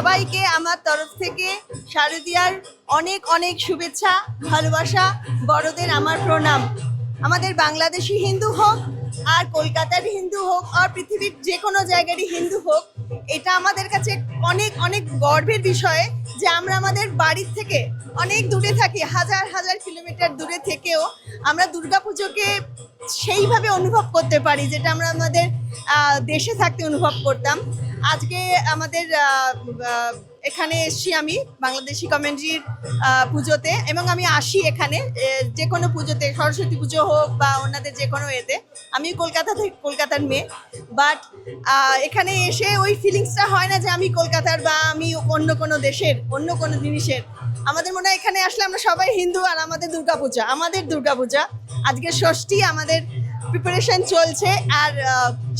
সবাইকে আমার তরফ থেকে শারদিয়ার অনেক অনেক শুভেচ্ছা, ভালোবাসা, বড়দের আমার প্রণাম। আমাদের বাংলাদেশি হিন্দু হোক আর কলকাতার হিন্দু হোক আর পৃথিবীর যে কোনো জায়গারই হিন্দু হোক, এটা আমাদের কাছে অনেক অনেক গর্বের বিষয়। যে আমরা আমাদের বাড়ির থেকে অনেক দূরে থাকি, হাজার হাজার কিলোমিটার দূরে থেকেও আমরা দুর্গা পুজোকে সেইভাবে অনুভব করতে পারি যেটা আমরা আমাদের দেশে থাকতে অনুভব করতাম। আজকে আমাদের এখানে এসছি আমি বাংলাদেশি কমিউনিটির পুজোতে এবং আমি আসি এখানে যে কোনো পুজোতে, সরস্বতী পুজো হোক বা ওনাদের যে কোনো এতে। আমি কলকাতা থেকে কলকাতার মেয়ে। বাট এখানে এসে ওই ফিলিংসটা হয় না যে আমি কলকাতার বা আমি অন্য কোনো দেশের, অন্য কোনো জিনিসের। আমাদের মনে হয় এখানে আসলে আমরা সবাই হিন্দু আর আমাদের দুর্গাপূজা আমাদের দুর্গাপূজা। আজকে ষষ্ঠী, আমাদের প্রিপারেশন চলছে। আর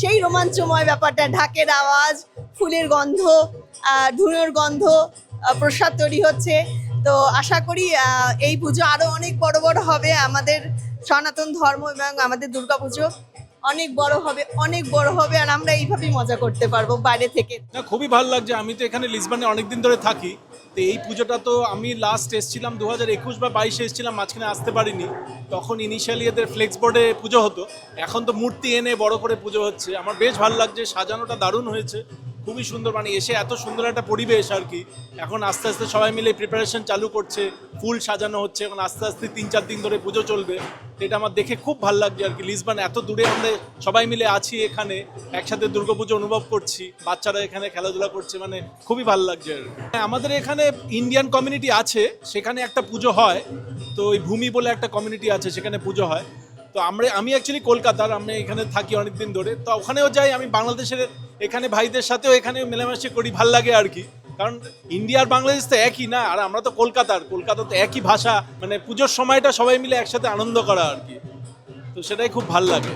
সেই রোমাঞ্চময় ব্যাপারটা, ঢাকের আওয়াজ, ফুলের গন্ধ ধুনোর গন্ধ প্রসাদ তৈরি হচ্ছে। তো আশা করি এই পুজো আরও অনেক বড় বড় হবে আমাদের সনাতন ধর্ম এবং আমাদের দুর্গাপুজো অনেক বড় হবে, অনেক বড় হবে, আর আমরা এইভাবেই মজা করতে পারব বাইরে থেকে। না, খুবই ভালো লাগছে। আমি তো এখানে লিসবনে অনেকদিন ধরে থাকি। তো এই পুজোটা তো আমি লাস্ট এসেছিলাম দু হাজার একুশ বা বাইশে এসেছিলাম, মাঝখানে আসতে পারিনি। তখন ইনিশিয়ালি এদের ফ্লেক্স বোর্ডে পুজো হতো। এখন তো মূর্তি এনে বড় করে পুজো হচ্ছে। আমার বেশ ভালো লাগছে, সাজানোটা দারুণ হয়েছে। খুবই সুন্দর মানে এসে এত সুন্দর একটা পরিবেশ আর কি। এখন আস্তে আস্তে সবাই মিলে প্রিপারেশন চালু করছে, ফুল সাজানো হচ্ছে, এখন আস্তে আস্তে তিন চার দিন ধরে পুজো চলবে। এটা আমার দেখে খুব ভালো লাগছে আর কি। লিসবন এত দূরে আমরা সবাই মিলে আছি এখানে, একসাথে দুর্গাপুজো অনুভব করছি, বাচ্চারা এখানে খেলাধুলা করছে মানে খুবই ভালো লাগছে আর আমাদের এখানে ইন্ডিয়ান কমিউনিটি আছে, সেখানে একটা পুজো হয়, তো ওই ভূমি বলে একটা কমিউনিটি আছে, সেখানে পুজো হয়। তো আমরা, আমি অ্যাকচুয়ালি কলকাতার, আমি এখানে থাকি অনেক দিন ধরে, তো ওখানেও যাই, আমি বাংলাদেশের এখানে ভাইদের সাথেও এখানে মেলামেশা করি, ভালো লাগে আর কি। কারণ ইন্ডিয়ার বাংলাদেশ তো একই না, আর আমরা তো কলকাতার। কলকাতা তো একই ভাষা মানে পুজোর সময়টা সবাই মিলে একসাথে আনন্দ করা আর কি। তো সেটাই খুব ভালো লাগে।